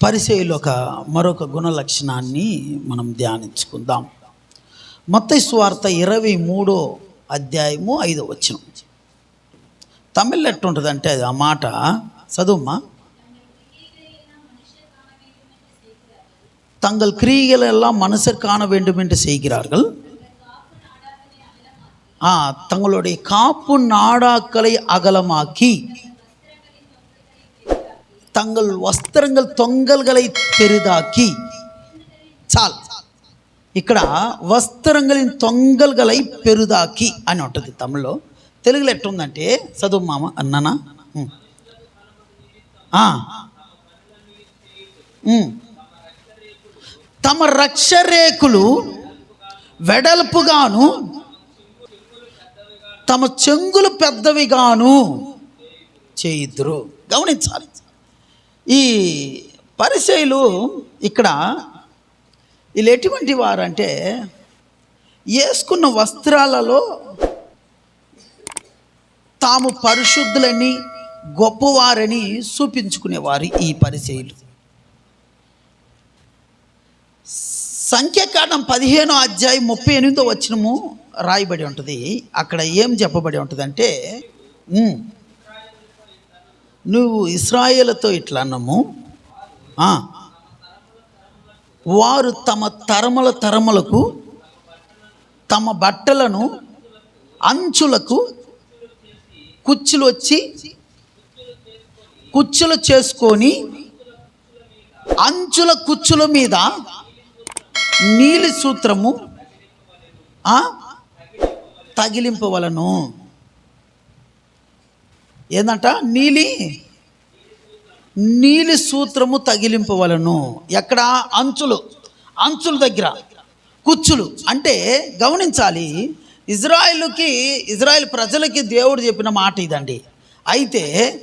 పరిచయలో ఒక మరొక గుణ లక్షణాన్ని మనం ధ్యానించుకుందాం మత్తయి స్వార్త ఇరవై మూడో అధ్యాయము ఐదో వచ్చిన తమిళ్ ఎట్టుంటుందంటే అది ఆ మాట చదువుమ్మా தங்கள் கிரியைகள் எல்லாம் மனுஷர் காண வேண்டும் என்று செய்கிறார்கள் ஆ தங்களுடைய காப்பு நாடாக்களை அகலமாக்கி தங்கள் వస్త్రங்கள் தொங்கல்களை பெரிதாக்கி చాల్. ఇక్కడ వస్త్రంగలి తొంగల్గలై పెరుదాకి అని ఉంటుంది తమిళ్ళో. తెలుగులో ఎట్టుందంటే చదువు మామ అన్ననా? తమ రక్షరేకులు వెడల్పుగాను తమ చెంగులు పెద్దవిగాను చేయిద్దరు గమనించాలి. ఈ పరిశైలు ఇక్కడ వీళ్ళు ఎటువంటి వారంటే వేసుకున్న వస్త్రాలలో తాము పరిశుద్ధులని గొప్పవారని చూపించుకునేవారు ఈ పరిచయులు సంఖ్యాకాండం పదిహేనో అధ్యాయం ముప్పై ఎనిమిదో వచ్చినము రాయబడి ఉంటుంది. అక్కడ ఏం చెప్పబడి ఉంటుంది అంటే నువ్వు ఇస్రాయేలతో ఇట్లా అన్నము? వారు తమ తరముల తరములకు తమ బట్టలను అంచులకు కుచ్చులు వచ్చి కుచ్చులు చేసుకొని అంచుల కుచ్చుల మీద నీలి సూత్రము తగిలింపవలను. ఏందంట? నీలి. నీలి సూత్రము తగిలింపవలను. ఎక్కడ? అంచులు. అంచుల దగ్గర. కుచ్చులు. అంటే గమనించాలి. ఇజ్రాయిల్కి ఇజ్రాయిల్ ప్రజలకి దేవుడు చెప్పిన మాట ఇదండి. అయితే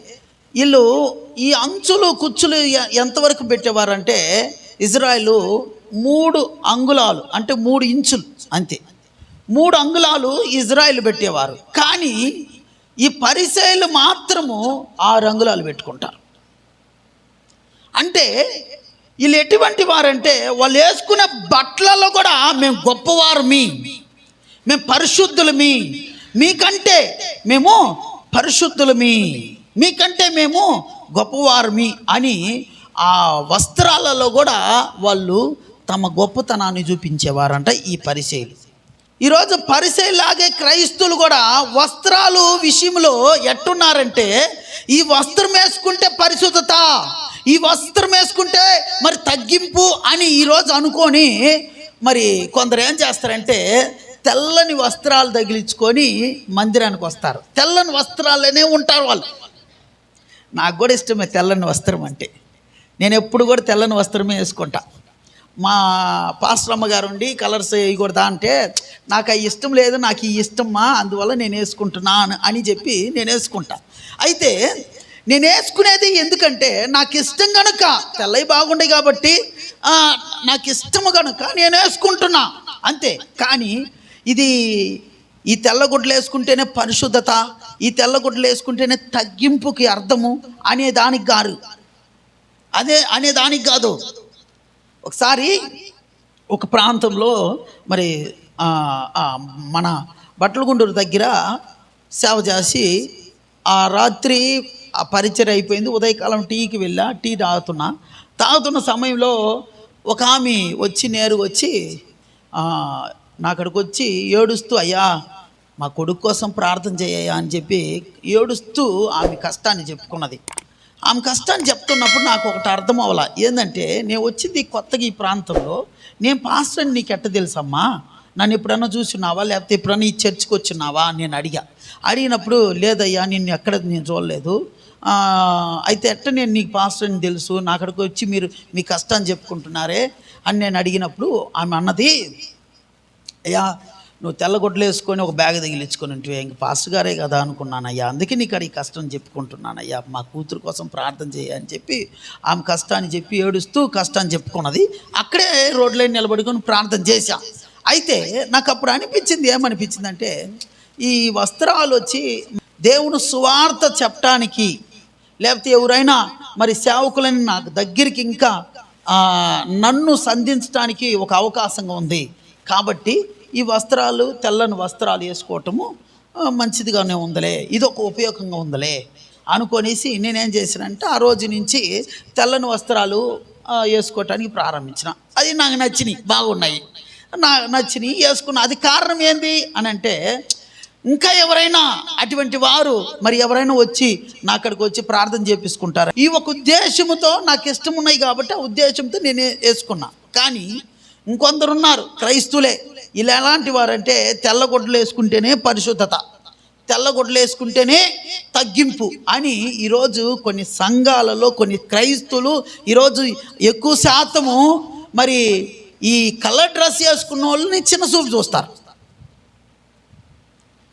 వీళ్ళు ఈ అంచులు కుచ్చులు ఎంతవరకు పెట్టేవారంటే ఇజ్రాయిల్ మూడు అంగుళాలు అంటే మూడు ఇంచులు అంతే. మూడు అంగుళాలు ఇజ్రాయిల్ పెట్టేవారు. కానీ ఈ పరిశైలు మాత్రము ఆ రంగులాలు పెట్టుకుంటారు. అంటే వీళ్ళు ఎటువంటి వారంటే వాళ్ళు వేసుకునే బట్టలలో కూడా మేము గొప్పవారు మీ మేము మీ మీకంటే మేము పరిశుద్ధులు మీ మీకంటే మేము గొప్పవారు మీ అని ఆ వస్త్రాలలో కూడా వాళ్ళు తమ గొప్పతనాన్ని చూపించేవారంట ఈ పరిశైలు ఈరోజు పరిశైలాగే క్రైస్తువులు కూడా వస్త్రాలు విషయంలో ఎట్టున్నారంటే ఈ వస్త్రం వేసుకుంటే పరిశుద్ధత ఈ వస్త్రం వేసుకుంటే మరి తగ్గింపు అని ఈరోజు అనుకొని మరి కొందరు ఏం చేస్తారంటే తెల్లని వస్త్రాలు తగిలించుకొని మందిరానికి వస్తారు. తెల్లని వస్త్రాలనే ఉంటారు వాళ్ళు. నాకు కూడా ఇష్టమే తెల్లని వస్త్రం అంటే. నేను ఎప్పుడు కూడా తెల్లని వస్త్రమే వేసుకుంటా. మా పాస్టర్ అమ్మగారు ఉండి కలర్స్ వేయకూడదా అంటే నాకు అవి ఇష్టం లేదు నాకు ఈ ఇష్టమ్మా అందువల్ల నేను వేసుకుంటున్నాను అని- చెప్పి నేను వేసుకుంటా. అయితే నేను వేసుకునేది ఎందుకంటే నాకు ఇష్టం కనుక తెల్లవి బాగుండే కాబట్టి నాకు ఇష్టము కనుక నేను వేసుకుంటున్నా. అంతే. కానీ ఇది ఈ తెల్లగుడ్డలు వేసుకుంటేనే పరిశుద్ధత ఈ తెల్లగుడ్డలు వేసుకుంటేనే తగ్గింపుకి అర్థము అనే దానికి గారు. అదే అనే దానికి కాదు. ఒకసారి ఒక ప్రాంతంలో మరి మన బట్టలగుండూరు దగ్గర సేవ చేసి ఆ రాత్రి ఆ పరిచయం అయిపోయింది. ఉదయకాలం టీకి వెళ్ళా టీ తాగుతున్నా. తాగుతున్న సమయంలో ఒక ఆమె వచ్చి నేరుగా వచ్చి ఆ, నా అక్కడికి వచ్చి ఏడుస్తూ అయ్యా మా కొడుకు కోసం ప్రార్థన చేయ అని చెప్పి ఏడుస్తూ ఆమె కష్టాన్ని చెప్పుకున్నది. ఆమె కష్టాన్ని చెప్తున్నప్పుడు నాకు ఒకటి అర్థం అవ్వాల. ఏంటంటే నేను వచ్చింది కొత్తగా ఈ ప్రాంతంలో. నేను పాస్టర్ని నీకు ఎట్ట తెలుసమ్మా? నన్ను ఎప్పుడన్నా చూసినావా లేకపోతే ఎప్పుడన్నా ఈ చర్చ్కి వచ్చినావా నేను అడిగా. అడిగినప్పుడు లేదయ్యా నిన్ను ఎక్కడ నేను చూడలేదు. అయితే ఎట్ట నేను నీకు పాస్టర్ అని తెలుసు? నా అక్కడికి వచ్చి మీరు మీ కష్టాన్ని చెప్పుకుంటున్నారే? అని నేను అడిగినప్పుడు ఆమె అన్నది అయ్యా నువ్వు తెల్లగొడ్లు వేసుకొని ఒక బ్యాగ్ తగిలించుకొని ఉంటే ఇంక పాస్టర్ గారే కదా అనుకున్నానయ్యా. అందుకే నీకు అడిగి కష్టం చెప్పుకుంటున్నానయ్యా. మా కూతురు కోసం ప్రార్థన చేయ అని చెప్పి ఆమె కష్టాన్ని చెప్పి ఏడుస్తూ కష్టాన్ని చెప్పుకున్నది. అక్కడే రోడ్లైన్ నిలబడుకొని ప్రార్థన చేశాను అయితే నాకు అప్పుడు అనిపించింది ఏమనిపించిందంటే ఈ వస్త్రాలు వచ్చి దేవుని సువార్త చెప్పటానికి లేకపోతే ఎవరైనా మరి సేవకులని నాకు దగ్గరికి ఇంకా నన్ను సంధించడానికి ఒక అవకాశంగా ఉంది. కాబట్టి ఈ వస్త్రాలు తెల్లని వస్త్రాలు వేసుకోవటము మంచిదిగానే ఉందలే ఇది ఒక ఉపయోగంగా ఉందలే అనుకొనేసి నేనేం చేశానంటే ఆ రోజు నుంచి తెల్లని వస్త్రాలు వేసుకోవటానికి ప్రారంభించిన. అది నాకు నచ్చినాయి బాగున్నాయి. నా నచ్చినవి వేసుకున్న. అది కారణం ఏంది అని అంటే ఇంకా ఎవరైనా అటువంటి వారు మరి ఎవరైనా వచ్చి నా అక్కడికి వచ్చి ప్రార్థన చేపించుకుంటారు ఈ ఒక ఉద్దేశంతో నాకు ఇష్టం ఉన్నాయి కాబట్టి ఆ ఉద్దేశంతో నేను వేసుకున్నా. కానీ ఇంకొందరు ఉన్నారు క్రైస్తులే ఇలా ఎలాంటి వారంటే తెల్లగొడ్డలు వేసుకుంటేనే పరిశుద్ధత తెల్లగొడ్డలు వేసుకుంటేనే తగ్గింపు అని ఈరోజు కొన్ని సంఘాలలో కొన్ని క్రైస్తువులు ఈరోజు ఎక్కువ శాతము మరి ఈ కలర్ డ్రెస్ వేసుకున్న వాళ్ళని చిన్న చూపు చూస్తారు.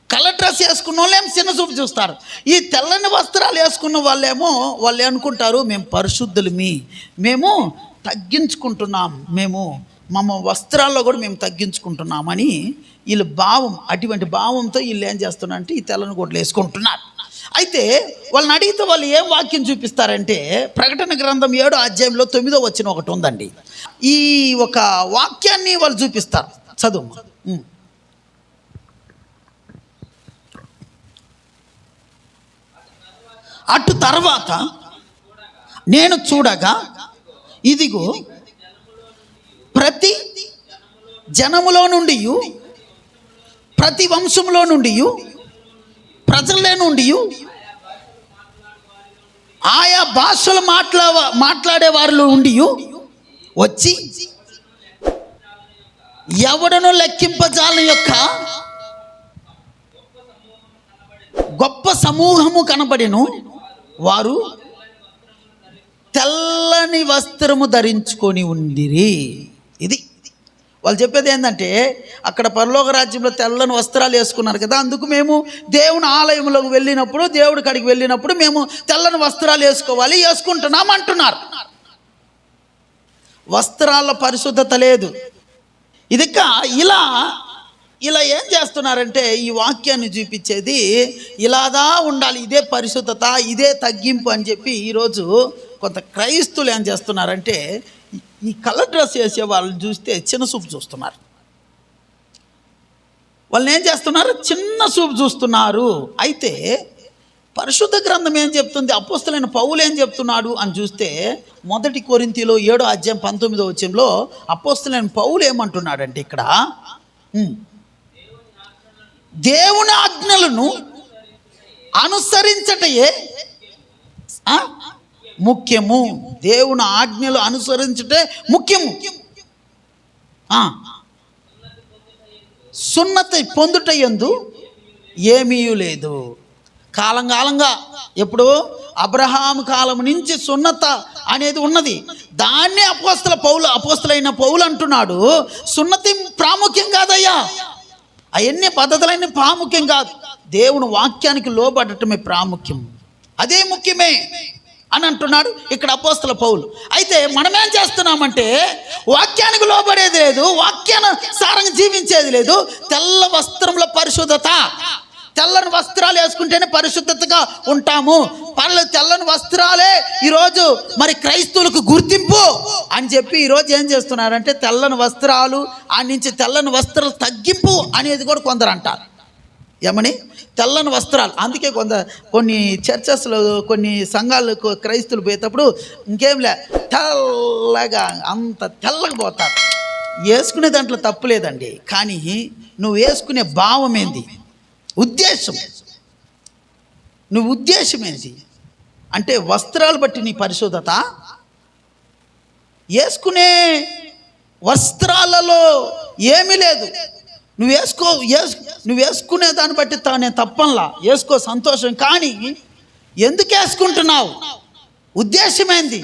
కలర్ డ్రెస్ వేసుకున్న వాళ్ళేమో చిన్న చూపు చూస్తారు. ఈ తెల్లని వస్త్రాలు వేసుకున్న వాళ్ళేమో వాళ్ళు అనుకుంటారు మేము పరిశుద్ధులమి. మేము తగ్గించుకుంటున్నాం. మేము మమ్మ వస్త్రాల్లో కూడా మేము తగ్గించుకుంటున్నామని వీళ్ళు భావం అటువంటి భావంతో వీళ్ళు ఏం చేస్తున్నారంటే ఈ తెల్లని గుడ్లు వేసుకుంటున్నారు. అయితే వాళ్ళని అడిగితే వాళ్ళు ఏం వాక్యం చూపిస్తారంటే ప్రకటన గ్రంథం ఏడో అధ్యాయంలో తొమ్మిదో వచ్చిన ఒకటి ఉందండి. ఈ ఒక వాక్యాన్ని వాళ్ళు చూపిస్తారు. చదువు. అటు తర్వాత నేను చూడగా ఇదిగో ప్రతి జనములో నుండి ప్రతి వంశంలో నుండి ప్రజల్లో నుండి ఆయా భాషలు మాట్లా మాట్లాడే వారిలో ఉండి వచ్చి ఎవడను లెక్కింపజాల యొక్క గొప్ప సమూహము కనబడిను. వారు తెల్లని వస్త్రము ధరించుకొని ఉండిరి. ఇది వాళ్ళు చెప్పేది ఏంటంటే అక్కడ పరలోక రాజ్యంలో తెల్లని వస్త్రాలు వేసుకున్నారు కదా అందుకు మేము దేవుని ఆలయంలోకి వెళ్ళినప్పుడు దేవుడి కాడికి వెళ్ళినప్పుడు మేము తెల్లని వస్త్రాలు వేసుకోవాలి వేసుకుంటున్నాం అంటున్నారు. వస్త్రాల పరిశుద్ధత లేదు. ఇదిక ఇలా ఇలా ఏం చేస్తున్నారంటే ఈ వాక్యాన్ని చూపించేది ఇలాదా ఉండాలి ఇదే పరిశుద్ధత ఇదే తగ్గింపు అని చెప్పి ఈరోజు కొంత క్రైస్తులు ఏం చేస్తున్నారంటే ఈ కలర్ డ్రెస్ వేసే వాళ్ళని చూస్తే చిన్న చూపు చూస్తున్నారు. వాళ్ళని ఏం చేస్తున్నారు? చిన్న చూపు చూస్తున్నారు. అయితే పరిశుద్ధ గ్రంథం ఏం చెప్తుంది? అపోస్తులైన పౌలు ఏం చెప్తున్నాడు అని చూస్తే మొదటి కొరింతిలో ఏడో అధ్యాయం పంతొమ్మిదో వచ్చంలో అపోస్తులైన పౌలు ఏమంటున్నాడంటే ఇక్కడ? దేవుని ఆజ్ఞలను అనుసరించటయే ముఖ్యము. దేవుని ఆజ్ఞలు అనుసరించటే ముఖ్యము. సున్నతి పొందుట ఎందు ఏమీ లేదు. కాలం కాలంగా ఎప్పుడు అబ్రహాం కాలం నుంచి సున్నత అనేది ఉన్నది. దాన్ని అపోస్తల పౌలు అపోస్తలైన పౌలు అంటున్నాడు. సున్నతి ప్రాముఖ్యం కాదయ్యా. అవన్నీ పద్ధతులన్నీ ప్రాముఖ్యం కాదు. దేవుని వాక్యానికి లోబడటమే ప్రాముఖ్యం. అదే ముఖ్యమే. అని అంటున్నాడు ఇక్కడ అపోస్తల పౌలు. అయితే మనమేం చేస్తున్నామంటే వాక్యానికి లోబడేది లేదు వాక్యాన సారంగా జీవించేది లేదు తెల్ల వస్త్రంలో పరిశుద్ధత. తెల్లని వస్త్రాలు వేసుకుంటేనే పరిశుద్ధతగా ఉంటాము. పర్ల తెల్లని వస్త్రాలే ఈరోజు మరి క్రైస్తవులకు గుర్తింపు అని చెప్పి ఈరోజు ఏం చేస్తున్నారంటే తెల్లని వస్త్రాలు ఆ నుంచి తెల్లని వస్త్రాలు తగ్గింపు అనేది కూడా కొందరు అంటారు. ఏమని? తెల్లని వస్త్రాలు. అందుకే కొంత కొన్ని చర్చస్లో కొన్ని సంఘాలకు క్రైస్తులు పోయేటప్పుడు ఇంకేం లే తెల్లగా అంత తెల్లగా పోతారు. వేసుకునే దాంట్లో తప్పు లేదండి. కానీ నువ్వు వేసుకునే భావం ఏంది? ఉద్దేశం. నువ్వు ఉద్దేశం ఏంది? అంటే వస్త్రాలు బట్టి నీ పరిశుద్ధత వేసుకునే వస్త్రాలలో ఏమీ లేదు. నువ్వు వేసుకో వేసు నువ్వు వేసుకునే దాన్ని బట్టి తా- నేను తప్పంలా. వేసుకో సంతోషం. కానీ ఎందుకు వేసుకుంటున్నావు? ఉద్దేశమేంది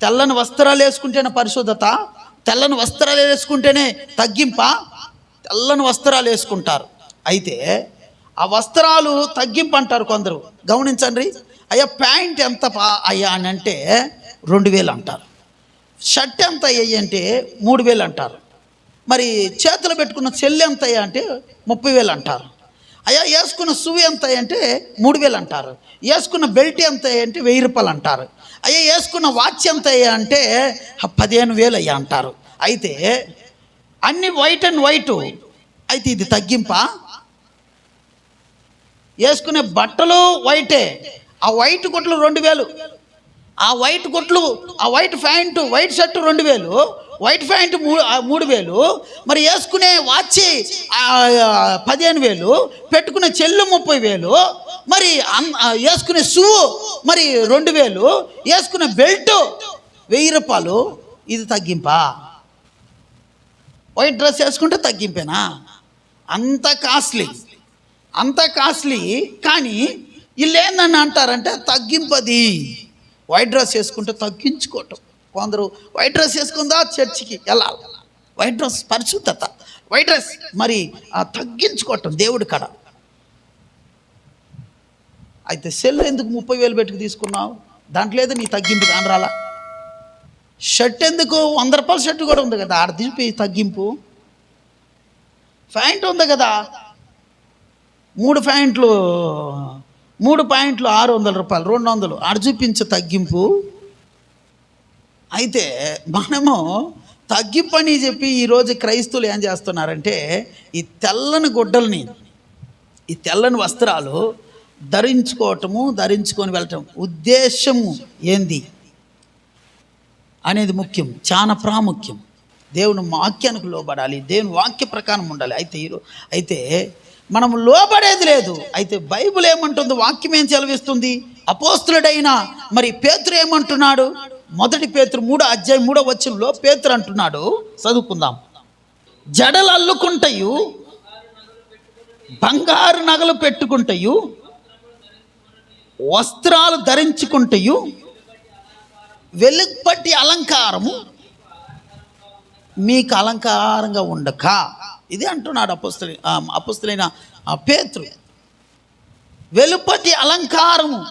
తెల్లని వస్త్రాలు వేసుకుంటేనే పరిశుద్ధత తెల్లని వస్త్రాలు వేసుకుంటేనే తగ్గింప? తెల్లని వస్త్రాలు వేసుకుంటారు. అయితే ఆ వస్త్రాలు తగ్గింపు అంటారు కొందరు. గమనించండి. అయ్యా ప్యాంట్ ఎంత పా అయ్యా అని అంటే రెండు వేలు అంటారు. షర్ట్ ఎంత అయ్యాయి అంటే మూడు వేలు అంటారు. మరి చేతులు పెట్టుకున్న చెల్లి ఎంత అంటే ముప్పై వేలు అంటారు. అయ్యా వేసుకున్న సువి ఎంత అంటే మూడు వేలు అంటారు. వేసుకున్న బెల్ట్ ఎంత అంటే వెయ్యి రూపాయలు అంటారు. అయ్యా వేసుకున్న వాచ్ ఎంత అయ్యా అంటే పదిహేను వేలు అయ్యా అంటారు. అయితే అన్ని వైట్ అండ్ వైట్. అయితే ఇది తగ్గింపా? వేసుకునే బట్టలు వైటే. ఆ వైట్ గుట్లు రెండు వేలు. ఆ వైట్ గుట్లు ఆ వైట్ ప్యాంట్ వైట్ షర్ట్ రెండు వేలు వైట్ ప్యాంట్ మూడు మూడు వేలు మరి వేసుకునే వాచి పదిహేను వేలు పెట్టుకునే చెల్లు ముప్పై వేలు మరి అన్- వేసుకునే షూ మరి రెండు వేలు వేసుకునే బెల్ట్ వెయ్యి రూపాయలు ఇది తగ్గింపా? వైట్ డ్రెస్ వేసుకుంటే తగ్గింపేనా? అంత కాస్ట్లీ అంత కాస్ట్లీ కానీ వీళ్ళు ఏందని అంటారంటే తగ్గింపది. వైట్ డ్రెస్ వేసుకుంటే తగ్గించుకోవటం. కొందరు వైట్ డ్రెస్ వేసుకుందా చర్చికి వెళ్ళాలి. వైట్ డ్రెస్ పరిశుద్ధత. వైట్ డ్రెస్ మరి ఆ తగ్గించుకోవటం దేవుడి కడ. అయితే సెల్ ఎందుకు ముప్పై వేలు పెట్టుకు తీసుకున్నావు? దాంట్లో ఏదో నీ తగ్గింపు కానరాలా? షర్ట్ ఎందుకు? వంద రూపాయల షర్ట్ కూడా ఉంది కదా ఆడ తీపి తగ్గింపు. ప్యాంట్ ఉంది కదా. మూడు ప్యాంట్లు మూడు పాయింట్లు ఆరు వందల రూపాయలు రెండు వందలు. ఆడ చూపించే తగ్గింపు. అయితే మనము తగ్గింపు అని చెప్పి ఈరోజు క్రైస్తువులు ఏం చేస్తున్నారంటే ఈ తెల్లని గుడ్డల్ని ఈ తెల్లని వస్త్రాలు ధరించుకోవటము ధరించుకొని వెళ్ళటం ఉద్దేశము ఏంది అనేది ముఖ్యం చాలా ప్రాముఖ్యం. దేవుని వాక్యానికి లోబడాలి దేవుని వాక్య ప్రకారం ఉండాలి. అయితే ఈరోజు అయితే మనం లోబడేది లేదు. అయితే బైబిల్ ఏమంటుంది? వాక్యం ఏం సెలవిస్తుంది? అపోస్తులుడైన మరి పేతురు ఏమంటున్నాడు? మొదటి పేతురు మూడో అధ్యాయం మూడో వచనంలో పేతురు అంటున్నాడు. చదువుకుందాం. జడలు అల్లుకుంటయు బంగారు నగలు పెట్టుకుంటయు వస్త్రాలు ధరించుకుంటయు వెలుగుపట్టి అలంకారము మీకు అలంకారంగా ఉండక. ఇది అంటున్నాడు అపుస్తులి అపుస్తులైన పేతృ వెలుపటి అలంకారము.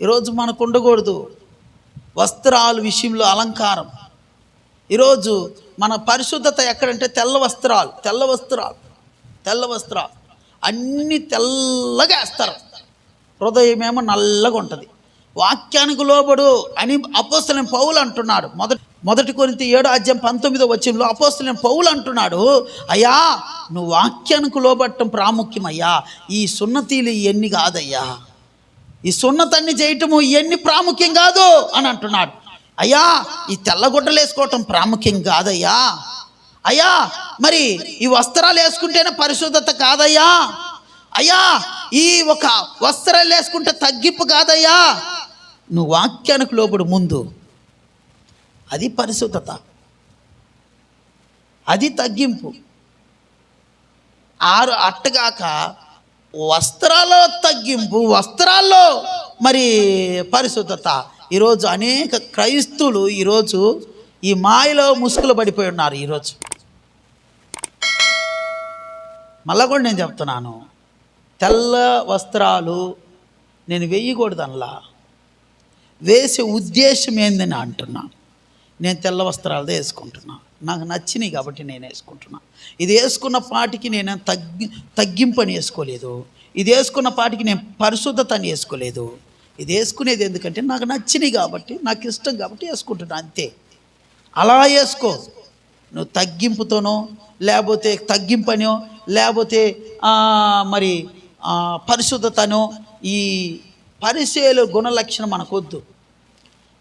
ఈరోజు మనకు ఉండకూడదు. వస్త్రాల విషయంలో అలంకారం. ఈరోజు మన పరిశుద్ధత ఎక్కడంటే తెల్ల వస్త్రాలు తెల్ల వస్త్రాలు తెల్ల వస్త్రాలు. అన్నీ తెల్లగా వేస్తారు. హృదయమేమో నల్లగా ఉంటుంది. వాక్యానికి లోబడు అని అపోస్తలైన పౌలు అంటున్నాడు. మొదటి మొదటి కొరింత ఏడు అధ్యాయం పంతొమ్మిదో వచ్చినలో అపోస్తలైన పౌలు అంటున్నాడు అయ్యా నువ్వు వాక్యానికి లోబట్టం ప్రాముఖ్యమయ్యా. ఈ సున్నతీలు ఇవన్నీ కాదయ్యా. ఈ సున్నతన్ని చేయటము ఇవన్నీ ప్రాముఖ్యం కాదు అని అంటున్నాడు. అయ్యా ఈ తెల్లగుడ్డలు వేసుకోవటం ప్రాముఖ్యం కాదయ్యా. అయ్యా మరి ఈ వస్త్రాలు వేసుకుంటేనే పరిశుద్ధత కాదయ్యా. అయ్యా ఈ ఒక వస్త్రాలు వేసుకుంటే తగ్గింపు కాదయ్యా. నువ్వు వాక్యానికి లోబడు ముందు అది పరిశుద్ధత. అది తగ్గింపు. ఆరు అట్టగాక వస్త్రాల్లో తగ్గింపు వస్త్రాల్లో మరి పరిశుద్ధత. ఈరోజు అనేక క్రైస్తువులు ఈరోజు ఈ మాయలో ముసుగులు పడిపోయి ఉన్నారు ఈరోజు. మళ్ళా కూడా నేను చెప్తున్నాను. తెల్ల వస్త్రాలు నేను వేయకూడదు వేసే ఉద్దేశం ఏందని అంటున్నాను. నేను తెల్ల వస్త్రాలదే వేసుకుంటున్నా. నాకు నచ్చినాయి కాబట్టి నేను వేసుకుంటున్నా. ఇది వేసుకున్న పాటికి నేను తగ్గి తగ్గింపని వేసుకోలేదు. ఇది వేసుకున్న పాటికి నేను పరిశుద్ధతని వేసుకోలేదు. ఇది వేసుకునేది ఎందుకంటే నాకు నచ్చినాయి కాబట్టి నాకు ఇష్టం కాబట్టి వేసుకుంటున్నా అంతే. అలా వేసుకో. నువ్వు తగ్గింపుతోనో లేకపోతే తగ్గింపనో లేకపోతే మరి పరిశుద్ధతను ఈ పరిశీల గుణలక్షణం మనకొద్దు.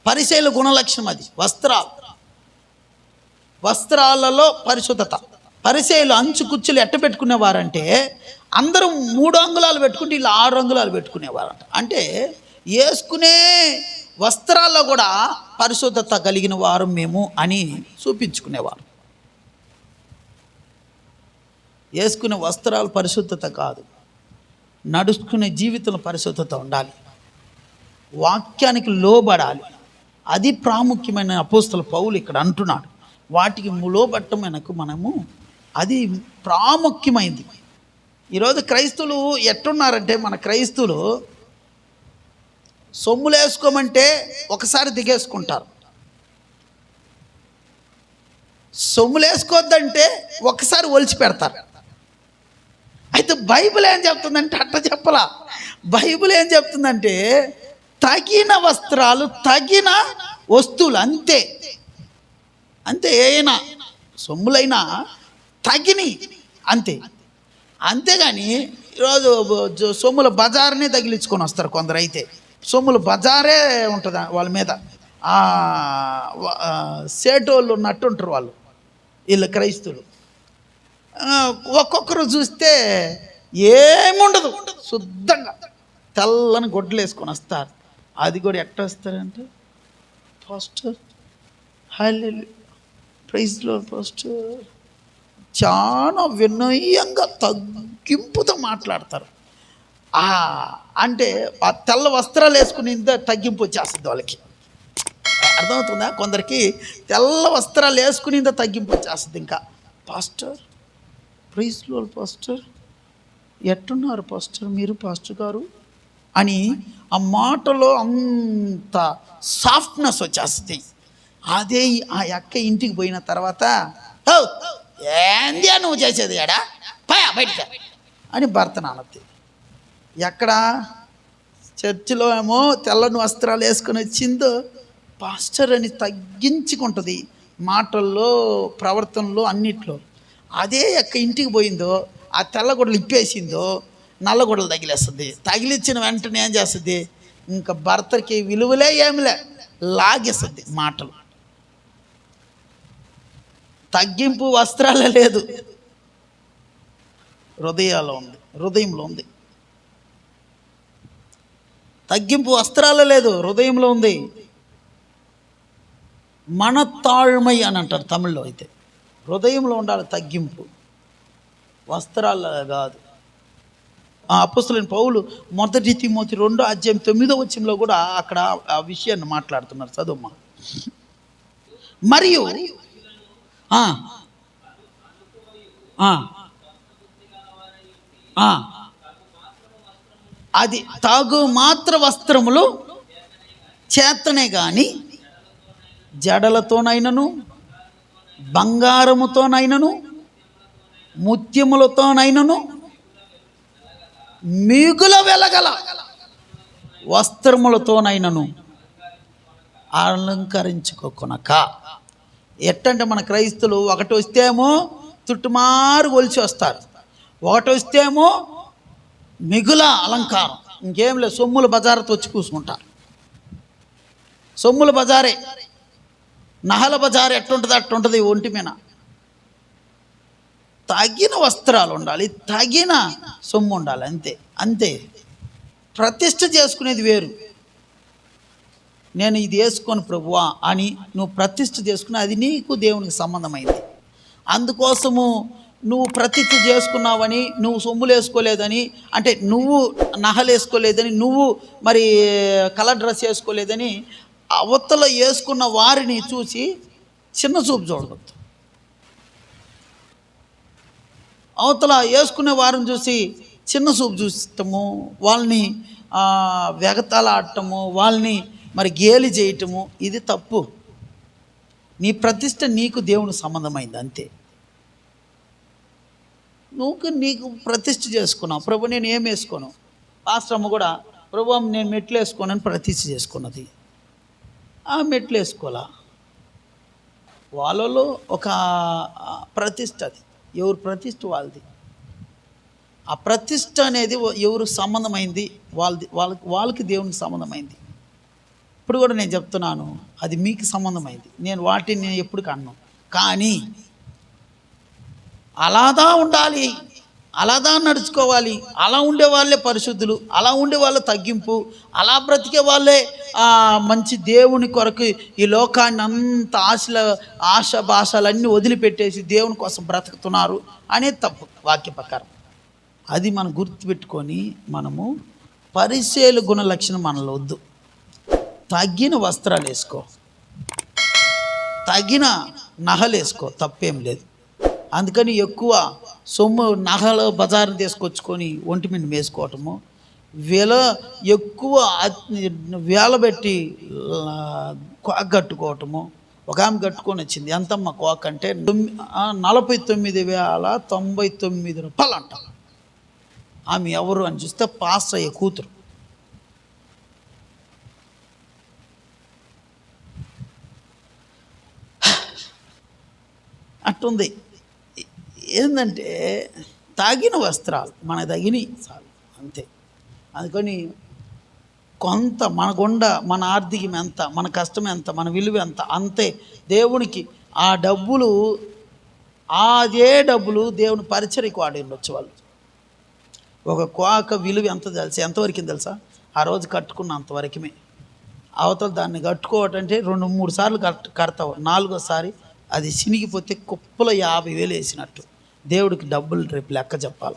పరిశైల గుణలక్షణం అది. వస్త్రాలు. వస్త్రాలలో పరిశుద్ధత. పరిశైలు అంచు కుచ్చులు ఎట్ట పెట్టుకునేవారంటే అందరూ మూడు అంగుళాలు పెట్టుకుంటే వీళ్ళు ఆరు అంగుళాలు పెట్టుకునేవారంట. అంటే వేసుకునే వస్త్రాల్లో కూడా పరిశుద్ధత కలిగిన వారు మేము అని చూపించుకునేవారు. వేసుకునే వస్త్రాలు పరిశుద్ధత కాదు. నడుచుకునే జీవితంలో పరిశుద్ధత ఉండాలి. వాక్యానికి లోబడాలి. అది ప్రాముఖ్యమైన అపోస్తల పౌలు ఇక్కడ అంటున్నాడు. వాటికి లోబట్టం మనము అది ప్రాముఖ్యమైంది. ఈరోజు క్రైస్తువులు ఎట్టున్నారంటే మన క్రైస్తువులు సొమ్ములు వేసుకోమంటే ఒకసారి దిగేసుకుంటారు. సొమ్ములు వేసుకోవద్దంటే ఒకసారి ఒలిచి పెడతారు. అయితే అయితే బైబిల్ ఏం చెప్తుందంటే అట్ట చెప్పలా. బైబిల్ ఏం చెప్తుందంటే తగిన వస్త్రాలు తగిన వస్తువులు అంతే. అంతే ఏనా సొమ్ములైనా తగిని అంతే. అంతేగాని ఈరోజు సొమ్ముల బజార్నే తగిలించుకొని వస్తారు కొందరు అయితే సొమ్ముల బజారే ఉంటుంది వాళ్ళ మీద? సేటోళ్ళు ఉన్నట్టు ఉంటారు వాళ్ళు వీళ్ళు క్రైస్తువులు ఒక్కొక్కరు చూస్తే ఏముండదు శుద్ధంగా. తెల్లని గొడ్లు వేసుకొని వస్తారు. అది కూడా ఎట్ట వస్తారంటే పాస్టర్ హైలీ ప్రైజ్లో పాస్టర్. చాలా వినయంగా తగ్గింపుతో మాట్లాడతారు. అంటే ఆ తెల్ల వస్త్రాలు వేసుకుని ఇంత తగ్గింపు వచ్చేస్తుంది వాళ్ళకి. అర్థమవుతుందా? కొందరికి తెల్ల వస్త్రాలు వేసుకుని ఇంత తగ్గింపు వచ్చేస్తుంది ఇంకా. పాస్టర్ ప్రైజ్లో పాస్టర్. ఎట్టున్నారు పాస్టర్? మీరు పాస్టర్ గారు? అని ఆ మాటలో అంత సాఫ్ట్నెస్ వచ్చేస్తుంది. అదే ఆ అక్క ఇంటికి పోయిన తర్వాత ఏంది ఆ నువ్వు చేసేది ఎడా పయా బయట అని భర్త నానద్ది. ఎక్కడ? చర్చిలో ఏమో తెల్లని వస్త్రాలు వేసుకొని వచ్చిందో పాస్టర్ అని తగ్గించుకుంటుంది మాటల్లో ప్రవర్తనలో అన్నిట్లో. అదే ఎక్క ఇంటికి పోయిందో ఆ తెల్లగొడలు ఇప్పేసిందో నల్లగొడలు తగిలేస్తుంది. తగిలిచ్చిన వెంటనే ఏం చేస్తుంది? ఇంకా భర్తకి విలువలే ఏమిలే లాగేస్తుంది మాటలు. తగ్గింపు వస్త్రాలే లేదు. హృదయాల్లో ఉంది హృదయంలో ఉంది. తగ్గింపు వస్త్రాలు లేదు హృదయంలో ఉంది. మన తాழ்మై అని అంటారు తమిళ్ళో అయితే. హృదయంలో ఉండాలి తగ్గింపు. వస్త్రాల కాదు. ఆ అపస్తులైన పౌలు మొదటి తిమోతి రెండో అధ్యాయం తొమ్మిదో వచ్చంలో కూడా అక్కడ ఆ విషయాన్ని మాట్లాడుతున్నారు. చదువుమ్మా. మరియు అది తాగు మాత్ర వస్త్రములు చేతనే కానీ జడలతోనైనను బంగారముతోనైనను ముత్యములతోనైనను మిగుల వెలగల వస్త్రములతోనైనను అలంకరించుకోకొనక. ఎట్టంటే మన క్రైస్తులు ఒకటి వస్తేమో చుట్టుమారు కొలిచి వస్తారు. ఒకటి వస్తేమో మిగుల అలంకారం. ఇంకేం లేదు సొమ్ముల బజారుతో వచ్చి కూసుకుంటారు సొమ్ముల బజారే నహల బజారు ఎట్టుంటుంది అట్టుంటుంది ఒంటి మీద. తగిన వస్త్రాలు ఉండాలి తగిన సొమ్ము ఉండాలి అంతే. అంతే. ప్రతిష్ట చేసుకునేది వేరు. నేను ఇది వేసుకొని ప్రభువా అని నువ్వు ప్రతిష్ట చేసుకుని అది నీకు దేవునికి సంబంధమైంది. అందుకోసము నువ్వు ప్రతిష్ఠ చేసుకున్నావని నువ్వు సొమ్ములు వేసుకోలేదని అంటే నువ్వు నహలు వేసుకోలేదని నువ్వు మరి కలర్ డ్రెస్ వేసుకోలేదని అవతల వేసుకున్న వారిని చూసి చిన్న చూపు చూడవద్దు. అవతల వేసుకునే వారిని చూసి చిన్న చూపు చూసటము వాళ్ళని ఆ, వెగతాలాడటము వాళ్ళని మరి గేలి చేయటము ఇది తప్పు. నీ ప్రతిష్ట నీకు దేవుని సంబంధమైంది అంతే. నువ్వు నీకు ప్రతిష్ఠ చేసుకున్నావు. ప్రభు నేను ఏం వేసుకోను? పాస్టర్ కూడా ప్రభు నేను మెట్లు వేసుకోనని ప్రతిష్ఠ చేసుకున్నది. ఆ మెట్లు వేసుకోవాలా? వాళ్ళలో ఒక ప్రతిష్ట అది. ఎవరు ప్రతిష్ట వాళ్ళది. ఆ ప్రతిష్ట అనేది ఎవరు సంబంధమైంది వాళ్ళది వాళ్ళకి వాళ్ళకి దేవునికి సంబంధమైంది. ఇప్పుడు కూడా నేను చెప్తున్నాను అది మీకు సంబంధమైంది. నేను వాటిని నేను ఎప్పుడు కన్ను. కానీ అలాదా ఉండాలి. అలాదా నడుచుకోవాలి. అలా ఉండే వాళ్ళే పరిశుద్ధులు. అలా ఉండే వాళ్ళ తగ్గింపు. అలా బ్రతికే వాళ్ళే మంచి దేవుని కొరకు ఈ లోకాన్ని అంత ఆశల ఆశ భాషలన్నీ వదిలిపెట్టేసి దేవుని కోసం బ్రతుకుతున్నారు అనే తప్పు వాక్య ప్రకారం. అది మనం గుర్తుపెట్టుకొని మనము పరిశీల గుణ లక్షణం మనలో వద్దు. తగ్గిన వస్త్రాలు వేసుకో. తగిన నహలేసుకో వేసుకో తప్పేం లేదు. అందుకని ఎక్కువ సొమ్ము నగలు బజారు తీసుకొచ్చుకొని ఒంటి మీద వేసుకోవటము. వేల ఎక్కువ వేల పెట్టి కోక కట్టుకోవటము. ఒక ఆమె కట్టుకొని వచ్చింది. ఎంతమ్మ కోక అంటే తొమ్మి- నలభై తొమ్మిది వేల తొంభై తొమ్మిది రూపాయలు అంట. ఆమె ఎవరు అని చూస్తే పాస్ అయ్యే కూతురు. అట్టుంది. ఏంటంటే తాగిన వస్త్రాలు మన తగినవి చాలు అంతే. అందుకని కొంత మన గుండ మన ఆర్థికం ఎంత మన కష్టం ఎంత మన విలువ ఎంత అంతే. దేవునికి ఆ డబ్బులు అదే డబ్బులు దేవుని పరిచర్యకు వాడి ఉండొచ్చు వాళ్ళు. ఒక కోక విలువ ఎంత తెలుసా? ఎంతవరకు తెలుసా? ఆ రోజు కట్టుకున్న అంతవరకమే అవతల దాన్ని కట్టుకోవటంటే రెండు మూడు సార్లు కట్ కడతావు. నాలుగోసారి అది చినిగిపోతే కుప్పలో యాభై వేలు వేసినట్టు. దేవుడికి డబ్బులు రేపు లెక్క చెప్పాలి.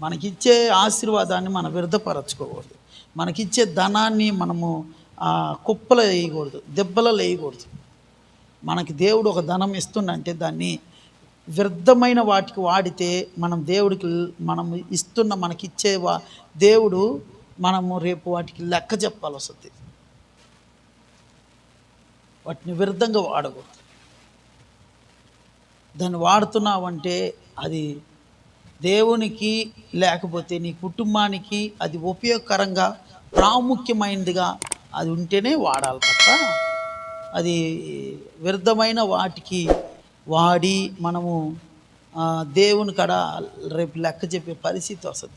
మనకిచ్చే ఆశీర్వాదాన్ని మనం వ్యర్థపరచుకోకూడదు మనకిచ్చే ధనాన్ని మనము కుప్పలు వేయకూడదు దెబ్బలలో వేయకూడదు. మనకి దేవుడు ఒక ధనం ఇస్తుండంటే దాన్ని వ్యర్థమైన వాటికి వాడితే మనం దేవుడికి మనం ఇస్తున్న మనకిచ్చే వా దేవుడు మనము రేపు వాటికి లెక్క చెప్పాలి వస్తుంది. వాటిని వ్యర్థంగా వాడకూడదు. దాన్ని వాడుతున్నావంటే అది దేవునికి లేకపోతే నీ కుటుంబానికి అది ఉపయోగకరంగా ప్రాముఖ్యమైనదిగా అది ఉంటేనే వాడాలి తప్ప అది వ్యర్థమైన వాటికి వాడి మనము దేవుని కాడ రేపు లెక్క చెప్పే పరిస్థితి వస్తుంది.